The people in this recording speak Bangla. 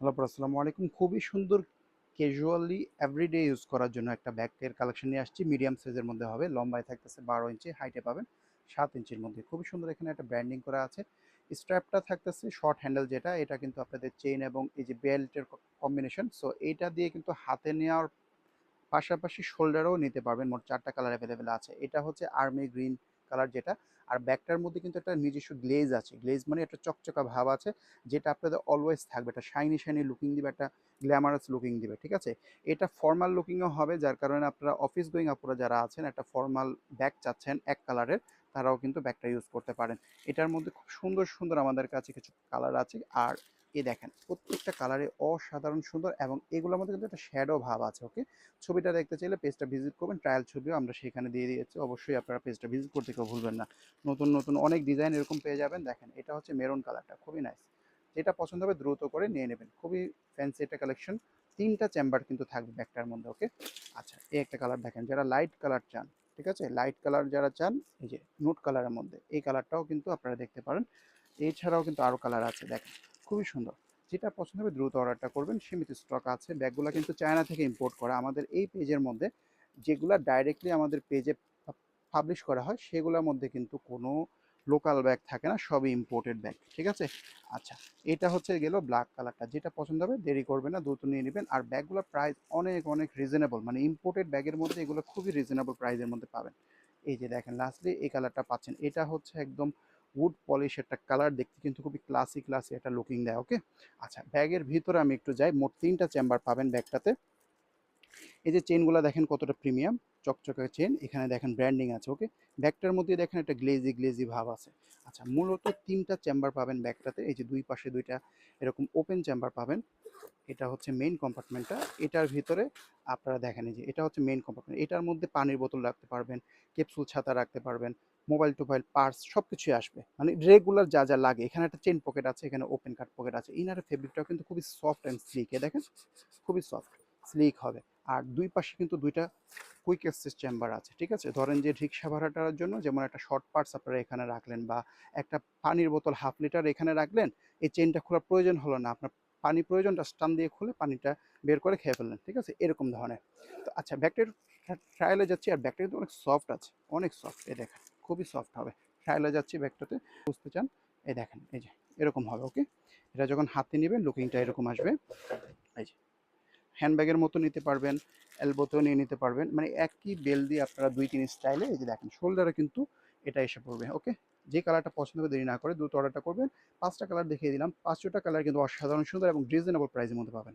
হ্যালো আসসালামু আলাইকুম। খুবই সুন্দর ক্যাজুয়ালি এভরিডে ইউজ করার জন্য একটা ব্যাগের কালেকশন নিয়ে আসছি। মিডিয়াম সাইজের মধ্যে হবে, লম্বায় থাকতেছে বারো ইঞ্চি হাইটে পাবেন সাত ইঞ্চির মধ্যে। খুবই সুন্দর এখানে একটা ব্র্যান্ডিং করা আছে। স্ট্র্যাপটা থাকতেছে শর্ট হ্যান্ডেল যেটা, এটা কিন্তু আপনাদের চেইন এবং এই যে বেল্টের কম্বিনেশন সো এইটা দিয়ে কিন্তু হাতে নেওয়ার পাশাপাশি শোল্ডারও নিতে পারবেন। মোট চারটা কালার অ্যাভেলেবেল আছে। এটা হচ্ছে আর্মি গ্রিন কালার যেটা। আর ব্যাগটার মধ্যে কিন্তু একটা নিজস্ব গ্লেজ আছে। গ্লেজ মানে একটা চকচকা ভাব আছে, যেটা আপনাদের অলওয়েজ থাকবে। একটা শাইনি শাইনি লুকিং দিবে, একটা গ্ল্যামারাস লুকিং দিবে, ঠিক আছে? এটা ফর্মাল লুকিংও হবে, যার কারণে আপনারা অফিস গোয়িং আপুরা যারা আছেন, একটা ফর্মাল ব্যাগ চাচ্ছেন এক কালারের তারাও কিন্তু ব্যাগটা ইউজ করতে পারেন। এটার মধ্যে খুব সুন্দর সুন্দর আমাদের কাছে কিছু কালার আছে। আর এ দেখেন, প্রত্যেকটা কালারে অসাধারণ সুন্দর এবং এগুলোর মধ্যে কিন্তু একটা শ্যাডো ভাব আছে ওকে ছবিটা দেখতে চাইলে পেজটা ভিজিট করবেন ট্রায়াল ছবিও আমরা সেখানে দিয়ে দিয়েছি, অবশ্যই আপনারা পেজটা ভিজিট করতে কেউ ভুলবেন না। নতুন নতুন অনেক ডিজাইন এরকম পেয়ে যাবেন, দেখেন, এটা হচ্ছে মেরুন কালারটা খুবই নাইস যেটা পছন্দ হবে দ্রুত করে নিয়ে নেবেন, খুবই ফ্যান্সি একটা কালেকশন তিনটা চেম্বার কিন্তু থাকবে ব্যাগটার মধ্যে ওকে আচ্ছা এই একটা কালার দেখেন, যারা লাইট কালার চান, ঠিক আছে? লাইট কালার যারা চান, এই যে নোট কালারের মধ্যে, এই কালারটাও কিন্তু আপনারা দেখতে পারেন। এছাড়াও কিন্তু আরও কালার আছে, দেখেন। খুবই সুন্দর। যেটা পছন্দ হবে দ্রুত অর্ডারটা করবেন। সীমিত স্টক আছে। ব্যাগগুলো কিন্তু চায়না থেকে ইম্পোর্ট করা। আমাদের এই পেজের মধ্যে যেগুলো ডাইরেক্টলি আমাদের পেজে পাবলিশ করা হয়, সেগুলোর মধ্যে কিন্তু কোনো লোকাল ব্যাগ থাকে না। সবই ইম্পোর্টেড ব্যাগ ঠিক আছে? আচ্ছা এটা হচ্ছে গেল ব্ল্যাক কালারটা যেটা পছন্দ হবে, দেরি করবে না, দ্রুত নিয়ে নেবেন। আর ব্যাগগুলোর প্রাইস অনেক অনেক রিজনেবল মানে ইম্পোর্টেড ব্যাগের মধ্যে এগুলো খুবই রিজনেবল প্রাইসের মধ্যে পাবেন। এই যে দেখেন লাস্টলি এই কালারটা পাচ্ছেন। এটা হচ্ছে একদম উড পলিশ একটা কালার দেখতে কিন্তু খুবই ক্লাসি ক্লাসি একটা লুকিং দেয় ওকে আচ্ছা ব্যাগের ভিতরে আমি একটু যাই। মোট তিনটা চেম্বার পাবেন ব্যাগটাতে। এই যে চেনগুলো দেখেন কতটা প্রিমিয়াম চকচকে চেন, এখানে দেখেন ব্র্যান্ডিং আছে ওকে ব্যাগটার মধ্যে দেখেন একটা গ্লেজি গ্লেজি ভাব আছে। আচ্ছা মূলত তিনটা চেম্বার পাবেন ব্যাগটাতে, এই যে দুই পাশে দুইটা এরকম ওপেন চেম্বার পাবেন। এটা হচ্ছে মেইন কম্পার্টমেন্টটা এটার ভিতরে আপনারা দেখেন যে এটা হচ্ছে মেইন কম্পার্টমেন্ট এটার মধ্যে পানির বোতল রাখতে পারবেন ক্যাপসুল ছাতা রাখতে পারবেন মোবাইল টোবাইল পার্স সব কিছুই আসবে। মানে রেগুলার যা যা লাগে, এখানে একটা চেন পকেট আছে, এখানে ওপেন কাট পকেট আছে। ইনারের ফেব্রিকটাও কিন্তু খুবই সফট অ্যান্ড স্লিক দেখেন? খুবই সফট স্লিক হবে। আর দুই পাশে কিন্তু দুইটা কুইক অ্যাক্সেস চেম্বার আছে, ঠিক আছে? ধরেন যে রিক্সা ভাড়াটার জন্য যেমন একটা শর্ট পার্টস আপনারা এখানে রাখলেন বা একটা পানির বোতল হাফ লিটার এখানে রাখলেন, এই চেনটা খোলার প্রয়োজন হলো না। আপনার পানি প্রয়োজনটা স্টান দিয়ে খুলে পানিটা বের করে খেয়ে ফেললেন, ঠিক আছে? এরকম ধরনের। তো আচ্ছা ব্যাগটার ট্রায়ালে যাচ্ছি আর ব্যাগটা কিন্তু অনেক সফট আছে, অনেক সফট এই দেখেন, খুবই সফট হবে। ট্রায়ালে যাচ্ছি ব্যাগটাতে বুঝতে চান? এই দেখেন, এই যে, এরকম হবে ওকে এটা যখন হাতে নেবেন লুকিংটা এরকম আসবে। এই যে হ্যান্ডব্যাগের মতো নিতে পারবেন অ্যালবোতেও নিয়ে নিতে পারবেন। মানে একই বেল দিয়ে আপনারা দুই তিন স্টাইলে এই যে দেখেন শোল্ডারে কিন্তু এটা এসে পড়বে ওকে যে কালারটা পছন্দ করে দেরি না করে দুটো অর্ডারটা করবেন। পাঁচটা কালার দেখিয়ে দিলাম, পাঁচটা কালার কিন্তু অসাধারণ সুন্দর এবং রিজনেবল প্রাইসের মধ্যে পাবেন।